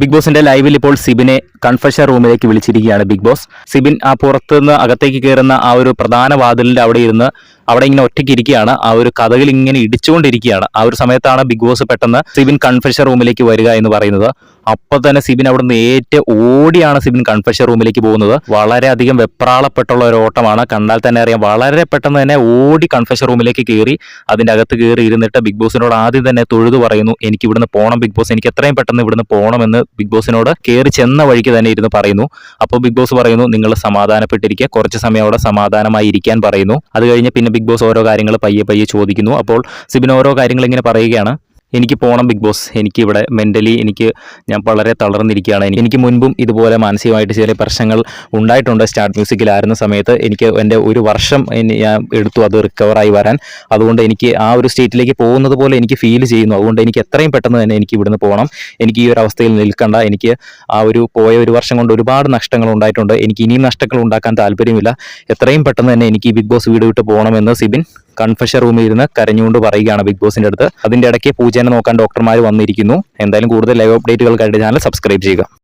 Big ബോസിന്റെ ലൈവിൽ ഇപ്പോൾ സിബിനെ കൺഫഷൻ റൂമിലേക്ക് വിളിച്ചിരിക്കുകയാണ് ബിഗ് ബോസ്. സിബിൻ ആ പുറത്തുനിന്ന് അകത്തേക്ക് കയറുന്ന ആ ഒരു പ്രധാന വാതിലിന്റെ അവിടെ ഇരുന്ന് അവിടെ ഇങ്ങനെ ഒറ്റയ്ക്ക് ഇരിക്കുകയാണ്. ആ ഒരു കഥകൾ ഇങ്ങനെ ഇടിച്ചുകൊണ്ടിരിക്കുകയാണ്. ആ ഒരു സമയത്താണ് ബിഗ് ബോസ് പെട്ടെന്ന് സിബിൻ കൺഫഷൻ റൂമിലേക്ക് വരിക എന്ന് പറയുന്നത്. അപ്പൊ തന്നെ സിബിൻ അവിടെ നിന്ന് ഓടിയാണ് സിബിൻ കൺഫെഷൻ റൂമിലേക്ക് പോകുന്നത്. വളരെയധികം വെപ്രാളപ്പെട്ടുള്ള ഒരു ഓട്ടമാണ്. കണ്ടാൽ തന്നെ അറിയാം വളരെ പെട്ടെന്ന് തന്നെ ഓടി കൺഫെഷൻ റൂമിലേക്ക് കയറി അതിന്റെ അകത്ത് കയറി ഇരുന്നിട്ട് ബിഗ് ബോസിനോട് ആദ്യം തന്നെ തൊഴുതു പറയുന്നു എനിക്ക് ഇവിടുന്ന് പോകണം ബിഗ് ബോസ് എനിക്ക് എത്രയും പെട്ടെന്ന് ഇവിടുന്ന് പോകണമെന്ന് ബിഗ് ബോസിനോട് കയറി ചെന്ന വഴിക്ക് തന്നെ ഇരുന്ന് പറയുന്നു. അപ്പോൾ ബിഗ് ബോസ് പറയുന്നു നിങ്ങൾ സമാധാനപ്പെട്ടിരിക്കുക കുറച്ച് സമയം അവിടെ സമാധാനമായി ഇരിക്കാൻ പറയുന്നു. അത് കഴിഞ്ഞ് പിന്നെ ബിഗ് ബോസ് ഓരോ കാര്യങ്ങൾ പയ്യെ പയ്യെ ചോദിക്കുന്നു. അപ്പോൾ സിബിൻ ഓരോ കാര്യങ്ങൾ ഇങ്ങനെ പറയുകയാണ് എനിക്ക് പോകണം ബിഗ് ബോസ്. എനിക്ക് ഇവിടെ മെന്റലി എനിക്ക് ഞാൻ വളരെ തളർന്നിരിക്കുകയാണ്. എനിക്ക് മുൻപും ഇതുപോലെ മാനസികമായിട്ട് ചില പ്രശ്നങ്ങൾ ഉണ്ടായിട്ടുണ്ട്. സ്റ്റാർട്ട് മ്യൂസിക്കിലായിരുന്ന സമയത്ത് എനിക്ക് എന്റെ ഒരു വർഷം ഞാൻ എടുത്തു അത് റിക്കവറായി വരാൻ. അതുകൊണ്ട് എനിക്ക് ആ ഒരു സ്റ്റേറ്റിലേക്ക് പോകുന്നത് പോലെ എനിക്ക് ഫീൽ ചെയ്യുന്നു. അതുകൊണ്ട് എനിക്ക് എത്രയും പെട്ടെന്ന് തന്നെ എനിക്ക് ഇവിടുന്ന് പോകണം എനിക്ക് ഈ ഒരു അവസ്ഥയിൽ നിൽക്കണ്ട. എനിക്ക് ആ ഒരു പോയ ഒരു വർഷം കൊണ്ട് ഒരുപാട് നഷ്ടങ്ങൾ ഉണ്ടായിട്ടുണ്ട്. എനിക്ക് ഇനിയും നഷ്ടങ്ങൾ ഉണ്ടാക്കാൻ താല്പര്യമില്ല. എത്രയും പെട്ടെന്ന് തന്നെ എനിക്ക് ബിഗ് ബോസ് വീട് വിട്ട് പോകണമെന്ന് സിബിൻ കൺഫഷൻ റൂമിൽ ഇരുന്ന് കരഞ്ഞുകൊണ്ട് പറയുകയാണ് ബിഗ് ബോസിന്റെ അടുത്ത്. അതിന്റെ ഇടയ്ക്ക് പൂജേനെ നോക്കാൻ ഡോക്ടർമാർ വന്നിരിക്കുന്നു. എന്തായാലും കൂടുതൽ ലൈവ് അപ്ഡേറ്റുകൾക്കായിട്ട് ചാനൽ സബ്സ്ക്രൈബ് ചെയ്യുക.